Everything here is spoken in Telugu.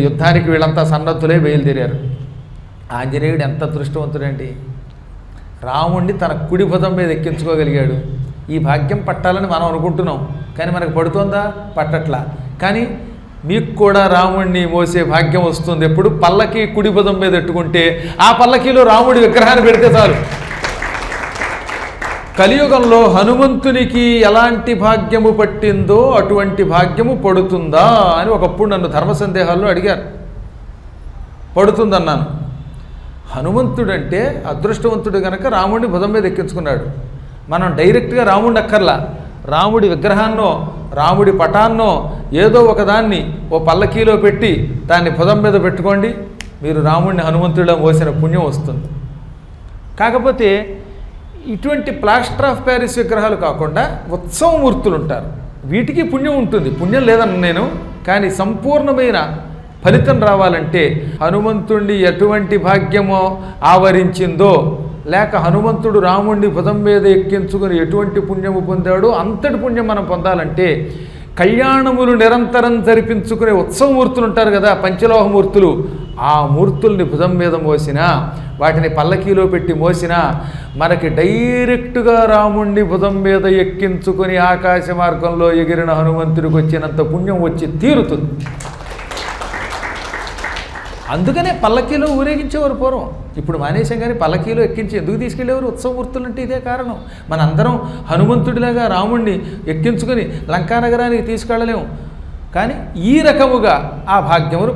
యుద్ధానికి వీళ్ళంతా సన్నద్ధులే బయలుదేరారు. ఆంజనేయుడు ఎంత అదృష్టవంతుడండి రాముణ్ణి తన కుడి భుజం మీద ఎక్కించుకోగలిగాడు. ఈ భాగ్యం పట్టాలని మనం అనుకుంటున్నాం. కానీ మనకు పడుతోందా? పట్టట్లా. కానీ మీకు కూడా రాముణ్ణి మోసే భాగ్యం వస్తుంది. ఎప్పుడు పల్లకి కుడి భుజం మీద ఎట్టుకుంటే ఆ పల్లకీలో రాముడి విగ్రహాన్ని పెడితే చాలు. కలియుగంలో హనుమంతునికి ఎలాంటి భాగ్యము పట్టిందో అటువంటి భాగ్యము పడుతుందా అని ఒకప్పుడు నన్ను ధర్మ సందేహాల్లో అడిగారు. పడుతుందన్నాను. హనుమంతుడంటే అదృష్టవంతుడు గనక రాముడిని భుజం మీద ఎక్కించుకున్నాడు. మనం డైరెక్ట్గా రాముడిని అక్కర్లా. రాముడి విగ్రహాన్నో రాముడి పటాన్నో ఏదో ఒకదాన్ని ఓ పల్లకీలో పెట్టి దాన్ని భుజం మీద పెట్టుకోండి. మీరు రాముడిని హనుమంతుడిలో మోసిన పుణ్యం వస్తుంది. కాకపోతే ఇటువంటి ప్లాస్టర్ ఆఫ్ ప్యారిస్ విగ్రహాలు కాకుండా ఉత్సవమూర్తులు ఉంటారు వీటికి పుణ్యం ఉంటుంది. పుణ్యం లేదన్న నేను కానీ సంపూర్ణమైన ఫలితం రావాలంటే హనుమంతుణ్ణి ఎటువంటి భాగ్యమో ఆవరించిందో లేక హనుమంతుడు రాముణ్ణి భుజం మీద ఎక్కించుకుని ఎటువంటి పుణ్యము పొందాడో అంతటి పుణ్యం మనం పొందాలంటే కళ్యాణములు నిరంతరం జరిపించుకునే ఉత్సవమూర్తులు ఉంటారు కదా పంచలోహమూర్తులు. ఆ మూర్తుల్ని భుజం మీద మోసినా వాటిని పల్లకీలో పెట్టి మోసినా మనకి డైరెక్ట్గా రాముణ్ణి భుజం మీద ఎక్కించుకొని ఆకాశ మార్గంలో ఎగిరిన హనుమంతుడికి వచ్చినంత పుణ్యం వచ్చి తీరుతుంది. అందుకనే పల్లకీలో ఊరేగించేవారు పూర్వం. ఇప్పుడు మానేశాం కానీ పల్లకీలో ఎక్కించి ఎందుకు తీసుకెళ్ళేవారు? ఉత్సవమూర్తులు అంటే ఇదే కారణం. మనందరం హనుమంతుడిలాగా రాముణ్ణి ఎక్కించుకొని లంకానగరానికి తీసుకెళ్ళలేము. కానీ ఈ రకముగా ఆ భాగ్యమును